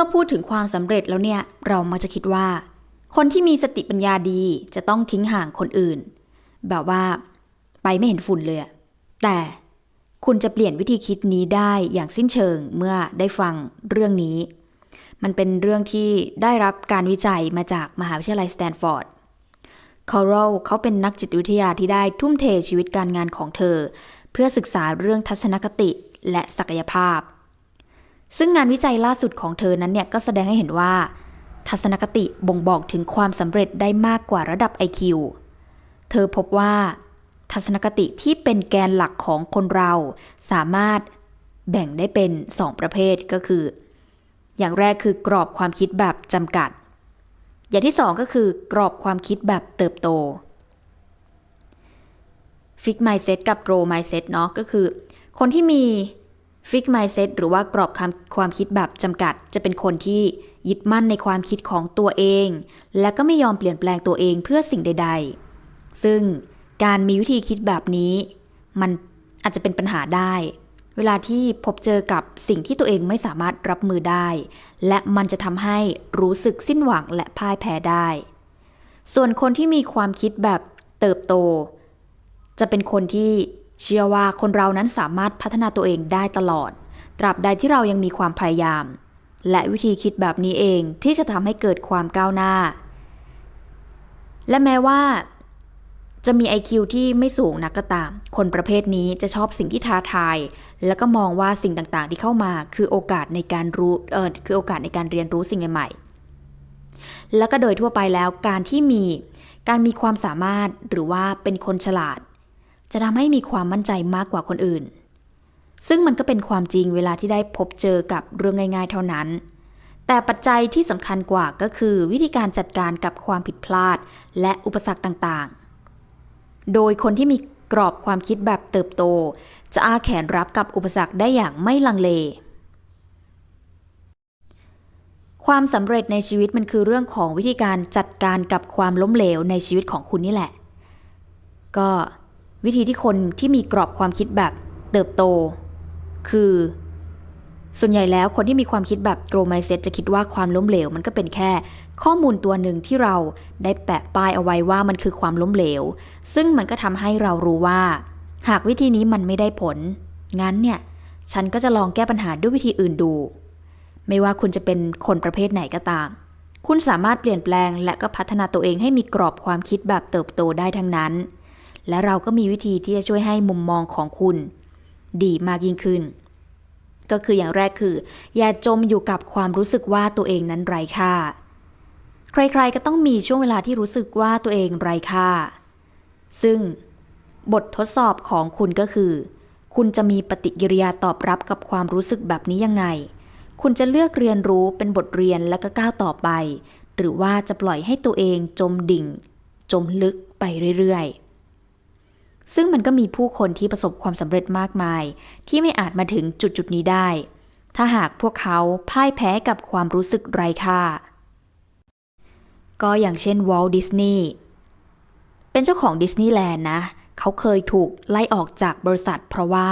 มื่อพูดถึงความสำเร็จแล้วเนี่ย เรามักจะคิดว่า คนที่มีสติปัญญาดีจะต้องทิ้งห่างคนอื่น แบบว่า ไปไม่เห็นฝุ่นเลยแต่คุณจะเปลี่ยนวิธีคิดนี้ได้อย่างสิ้นเชิงเมื่อได้ฟังเรื่องนี้ มันเป็นเรื่องที่ได้รับการวิจัยมาจากมหาวิทยาลัยสแตนฟอร์ดคอรัลเขาเป็นนักจิตวิทยาที่ได้ทุ่มเทชีวิตการงานของเธอ เพื่อศึกษาเรื่องทัศนคติและศักยภาพ ซึ่งงานวิจัยล่าสุดของเธอนั้นเนี่ยก็แสดงให้เห็นว่า ทัศนคติบ่งบอกถึงความสำเร็จได้มากกว่าระดับ IQ เธอพบว่า ทัศนคติที่เป็นแกนหลักของคนเราสามารถแบ่งได้เป็น 2 ประเภทก็คือ อย่างแรกคือกรอบความคิดแบบจำกัด อย่างที่สองก็คือกรอบความคิดแบบเติบโตฟิก mindset กับ grow mindset เนาะก็คือ คนที่มี ฟิก mindset หรือว่ากรอบความความคิดแบบจำกัด จะเป็นคนที่ยึดมั่นในความคิดของตัวเอง และก็ไม่ยอมเปลี่ยนแปลงตัวเองเพื่อสิ่งใด ๆ ซึ่งการมีวิธีคิดแบบนี้ มันอาจจะเป็นปัญหาได้ เวลาที่พบเจอกับสิ่งที่ตัวเองไม่สามารถรับมือได้ และมันจะทำให้รู้สึกสิ้นหวังและพ่ายแพ้ได้ ส่วนคนที่มีความคิดแบบเติบโต จะเป็นคนที่ เชื่อว่าคนเรานั้นสามารถพัฒนาตัวเองได้ตลอด ตราบใดที่เรายังมีความพยายาม และวิธีคิดแบบนี้เองที่จะทำให้เกิดความก้าวหน้า และแม้ว่า จะมี IQ ที่ไม่สูงนักก็ตาม คนประเภทนี้จะชอบสิ่งที่ท้าทาย แล้วก็มองว่าสิ่งต่างๆ ที่เข้ามาคือโอกาสในการรู้เออคือโอกาสในการเรียนรู้สิ่งใหม่ๆ แล้วก็โดยทั่วไปแล้วการที่มีการมีความสามารถหรือว่าเป็นคนฉลาด จะทำให้มีความมั่นใจมากกว่าคนอื่น ซึ่งมันก็เป็นความจริงเวลาที่ได้พบเจอกับเรื่องง่าย ๆ เท่านั้น แต่ปัจจัยที่สำคัญกว่าก็คือ วิธีการจัดการกับความผิดพลาด และอุปสรรคต่างๆ โดยคนที่มีกรอบความคิดแบบเติบโต จะอาแขนรับกับอุปสรรคได้อย่างไม่ลังเล ความสำเร็จในชีวิตมันคือเรื่องของวิธีการจัดการกับความล้มเหลวในชีวิตของคุณนี่แหละ ก็ วิธีที่คนที่มีกรอบความคิดแบบเติบโต คือ ส่วนใหญ่แล้วคนที่มีความคิดแบบ grow mindset จะคิดว่าความล้มเหลว มันก็เป็นแค่ ข้อมูลตัวหนึ่งที่เราได้แปะป้ายเอาไว้ว่ามันคือความล้มเหลว ซึ่งมันก็ทำให้เรารู้ว่า หากวิธีนี้มันไม่ได้ผล งั้นเนี่ย ฉันก็จะลองแก้ปัญหาด้วยวิธีอื่นดู ไม่ว่าคุณจะเป็นคนประเภทไหนก็ตาม คุณสามารถเปลี่ยนแปลงและก็พัฒนาตัวเองให้มีกรอบความคิดแบบเติบโตได้ทั้งนั้น และเราก็มีวิธีที่จะช่วยให้มุมมองของคุณ ดีมากยิ่งขึ้น ก็คืออย่างแรกคือ อย่าจมอยู่กับความรู้สึกว่าตัวเองนั้นไร้ค่า ใครๆก็ต้องมีช่วงเวลาที่รู้สึกว่าตัวเองไร้ค่า ซึ่งบททดสอบของคุณก็คือ คุณจะมีปฏิกิริยาตอบรับกับความรู้สึกแบบนี้ยังไง คุณจะเลือกเรียนรู้เป็นบทเรียนแล้วก็ก้าวต่อไป หรือว่าจะปล่อยให้ตัวเองจมดิ่ง จมลึกไปเรื่อยๆ ซึ่งมันก็มีผู้คนที่ประสบความสำเร็จมากมาย ที่ไม่อาจมาถึงจุดจุดนี้ได้ ถ้าหากพวกเขาพ่ายแพ้กับความรู้สึกไร้ค่า ก็อย่างเช่นวอลดิสนีย์เป็นเจ้าของดิสนีย์แลนด์นะ เขาเคยถูกไล่ออกจากบริษัทเพราะว่า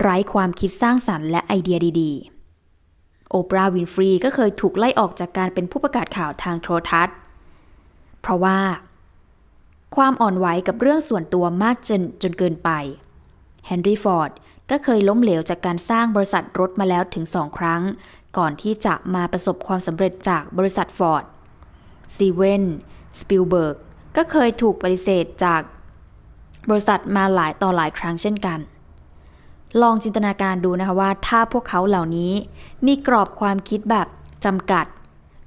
ไร้ความคิดสร้างสรรค์และไอเดียดีๆ โอปราห์วินฟรีก็เคยถูกไล่ออกจากการเป็นผู้ประกาศข่าวทางโทรทัศน์ เพราะว่า ความอ่อนไหวกับเรื่องส่วนตัวมากจนจนเกินไป เฮนรี่ฟอร์ดก็เคยล้มเหลวจากการสร้างบริษัทรถมาแล้วถึงสองครั้ง ก่อนที่จะมาประสบความสำเร็จจากบริษัทฟอร์ดซีเวนสปิลเบิร์กก็เคยถูกปฏิเสธจากบริษัทมาหลายต่อหลายครั้งเช่นกัน ลองจินตนาการดูนะคะว่าถ้าพวกเขาเหล่านี้มีกรอบความคิดแบบจำกัด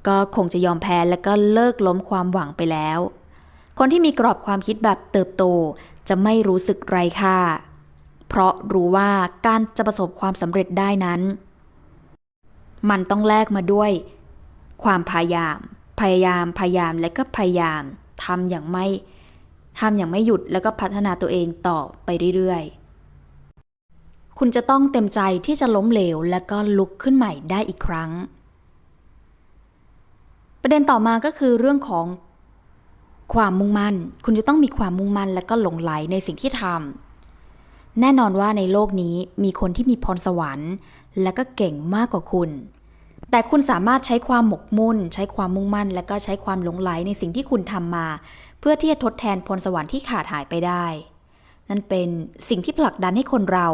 ก็คงจะยอมแพ้และก็เลิกล้มความหวังไปแล้ว คนที่มีกรอบความคิดแบบเติบโต จะไม่รู้สึกไร้ค่า เพราะรู้ว่าการจะประสบความสำเร็จได้นั้น มันต้องแลกมาด้วย ความพยายาม พยายาม พยายาม และก็พยายามทำอย่างไม่ทำอย่างไม่หยุดแล้วก็พัฒนาตัวเองต่อไปเรื่อยๆ คุณจะต้องเต็มใจที่จะล้มเหลว และก็ลุกขึ้นใหม่ได้อีกครั้ง ประเด็นต่อมาก็คือเรื่องของ ความมุ่งมั่น คุณจะต้องมีความมุ่งมั่นและก็หลงไหลในสิ่งที่ทำแน่นอนว่าในโลกนี้มีคนที่มีพรสวรรค์ และก็เก่งมากกว่าคุณ แต่คุณสามารถใช้ความหมกมุ่น ใช้ความมุ่งมั่น และก็ใช้ความหลงไหลในสิ่งที่คุณทำมา เพื่อที่จะทดแทนพรสวรรค์ที่ขาดหายไปได้ นั่นเป็นสิ่งที่ผลักดันให้คนเรา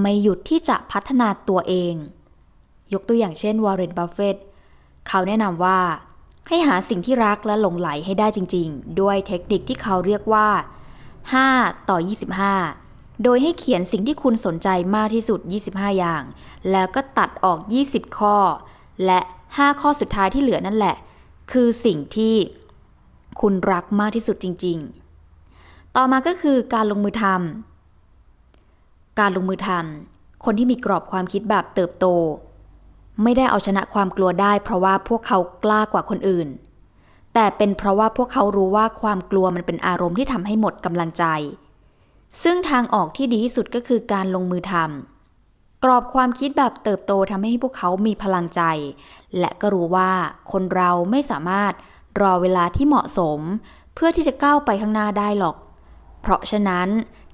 ไม่หยุดที่จะพัฒนาตัวเอง ยกตัวอย่างเช่นวอร์เรนบัฟเฟตเขาแนะนำว่า ให้หาสิ่งที่รักและหลงไหลให้ได้จริง ๆ ด้วยเทคนิคที่เขาเรียกว่า 5 ต่อ 25 โดยให้เขียนสิ่งที่คุณสนใจมากที่สุด 25 อย่าง แล้วก็ตัดออก 20 ข้อ และ 5 ข้อสุดท้ายที่เหลือนั่นแหละ คือสิ่งที่คุณรักมากที่สุดจริง ๆ ต่อมาก็คือการลงมือทำการลงมือทำคนที่มีกรอบความคิดแบบเติบโต ไม่ได้เอาชนะความกลัวได้ เพราะว่าพวกเขากล้ากว่าคนอื่น แต่เป็นเพราะว่าพวกเขารู้ว่าความกลัวมันเป็นอารมณ์ที่ทำให้หมดกำลังใจ ซึ่งทางออกที่ดีที่สุดก็คือการลงมือทำกรอบความคิดแบบเติบโตทำให้พวกเขามีพลังใจ และก็รู้ว่าคนเราไม่สามารถรอเวลาที่เหมาะสม เพื่อที่จะก้าวไปข้างหน้าได้หรอก เพราะฉะนั้น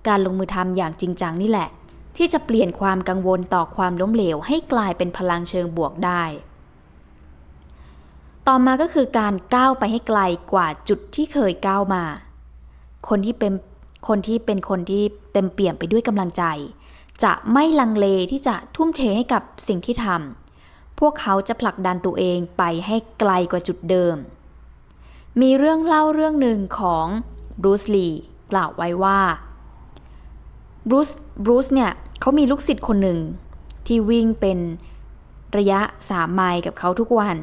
การลงมือทำอย่างจริงจังนี่แหละ ที่จะเปลี่ยนความกังวลต่อความล้มเหลวให้กลายเป็นพลังเชิงบวกได้ ต่อมาก็คือการก้าวไปให้ไกลกว่าจุดที่เคยก้าวมา คนที่เป็นคนที่เป็นคนที่เต็มเปี่ยมไปด้วยกำลังใจ จะไม่ลังเลที่จะทุ่มเทให้กับสิ่งที่ทำพวกเขาจะผลักดันตัวเองไปให้ไกลกว่าจุดเดิม มีเรื่องเล่าเรื่องหนึ่งของบรูซลีกล่าวไว้ว่า บรูซบรูซเนี่ยเขามีลูกศิษย์คนหนึ่ง ที่วิ่งเป็นระยะสามไมล์กับเขาทุกวัน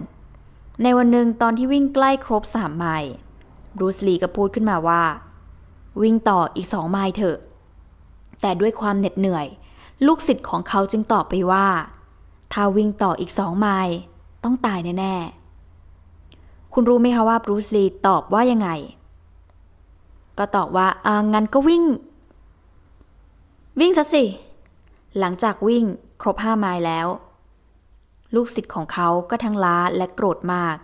ในวันหนึ่งตอนที่วิ่งใกล้ครบสามไมล์บรูซลีก็พูดขึ้นมาว่า วิ่งต่ออีกสองไมล์เถอะ แต่ด้วยความเหน็ดเหนื่อย ลูกศิษย์ของเขาจึงตอบไปว่า ถ้าวิ่งต่ออีกสองไมล์ต้องตายแน่ๆ คุณรู้ไหมคะว่าบรูซลีตอบว่ายังไง ก็ตอบว่าอ่างั้นก็วิ่ง วิ่งซะสิ หลังจากวิ่งครบห้าไมล์แล้ว ลูกศิษย์ของเขาก็ทั้งล้าและโกรธมาก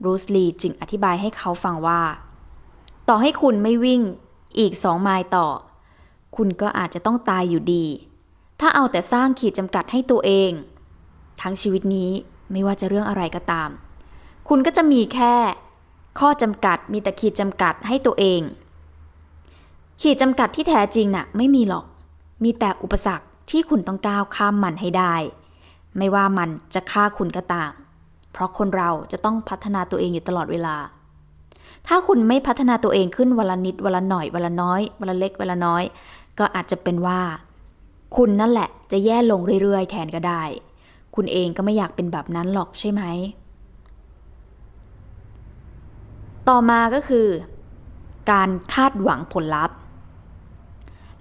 บรูซลีจึงอธิบายให้เขาฟังว่า ต่อให้คุณไม่วิ่งอีกสองไมล์ต่อ คุณก็อาจจะต้องตายอยู่ดี ถ้าเอาแต่สร้างขีดจำกัดให้ตัวเอง ทั้งชีวิตนี้ไม่ว่าจะเรื่องอะไรก็ตาม คุณก็จะมีแค่ ข้อจำกัดมีแต่ขีดจำกัดให้ตัวเอง ขีดจำกัดที่แท้จริงน่ะไม่มีหรอก มีแต่อุปสรรคที่คุณต้องก้าวข้ามมันให้ได้ ไม่ว่ามันจะฆ่าคุณก็ตาม เพราะคนเราจะต้องพัฒนาตัวเองอยู่ตลอดเวลา ถ้าคุณไม่พัฒนาตัวเองขึ้นวันละนิดวันละหน่อยวันละน้อยวันละเล็กวันละน้อย ก็อาจจะเป็นว่า คุณนั่นแหละจะแย่ลงเรื่อยๆ แทนก็ได้ คุณเองก็ไม่อยากเป็นแบบนั้นหรอกใช่ไหม ต่อมาก็คือ การคาดหวังผลลัพธ์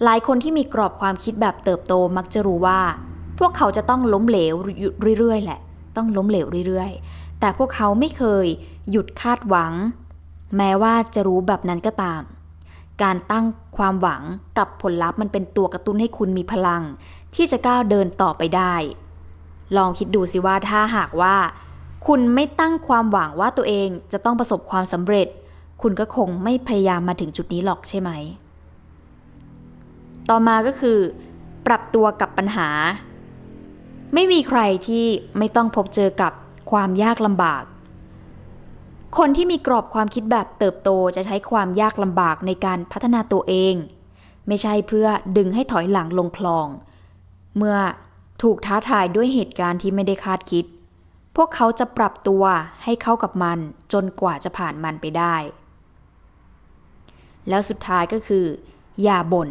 หลายคนที่มีกรอบความคิดแบบเติบโตมักจะรู้ว่า พวกเขาจะต้องล้มเหลวอยู่เรื่อยๆแหละ ต้องล้มเหลวเรื่อยๆ แต่พวกเขาไม่เคยหยุดคาดหวัง แม้ว่าจะรู้แบบนั้นก็ตาม การตั้งความหวังกับผลลัพธ์มันเป็นตัวกระตุ้นให้คุณมีพลัง ที่จะก้าวเดินต่อไปได้ ลองคิดดูสิว่าถ้าหากว่า คุณไม่ตั้งความหวังว่าตัวเองจะต้องประสบความสำเร็จ คุณก็คงไม่พยายามมาถึงจุดนี้หรอกใช่ไหม ต่อมาก็คือ ปรับตัวกับปัญหา ไม่มีใครที่ไม่ต้องพบเจอกับความยากลำบาก คนที่มีกรอบความคิดแบบเติบโตจะใช้ความยากลำบากในการพัฒนาตัวเอง ไม่ใช่เพื่อดึงให้ถอยหลังลงคลอง เมื่อถูกท้าทายด้วยเหตุการณ์ที่ไม่ได้คาดคิด พวกเขาจะปรับตัวให้เข้ากับมันจนกว่าจะผ่านมันไปได้ แล้วสุดท้ายก็คือ อย่าบน่น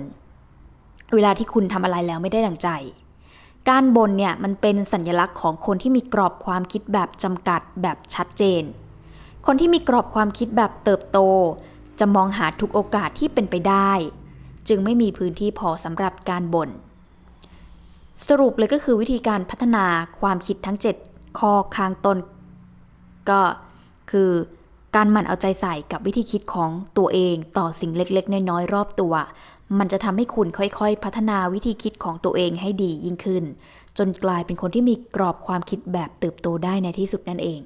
เวลาที่คุณทำอะไรแล้วไม่ได้ดังใจ การบ่นเนี่ยมันเป็นสัญลักษณ์ของคนที่มีกรอบความคิดแบบจำกัดแบบชัดเจน คนที่มีกรอบความคิดแบบเติบโต จะมองหาทุกโอกาสที่เป็นไปได้ จึงไม่มีพื้นที่พอสำหรับการบ่นสรุปเลยก็คือวิธีการพัฒนาความคิดทั้ง 7 ข้อข้างต้น ก็คือ การหมั่นเอาใจใส่กับวิธีคิดของตัวเองต่อสิ่งเล็กๆ น้อยๆรอบตัว มันจะทำให้คุณค่อยๆ พัฒนาวิธีคิดของตัวเองให้ดียิ่งขึ้น จนกลายเป็นคนที่มีกรอบความคิดแบบเติบโตได้ในที่สุดนั่นเอง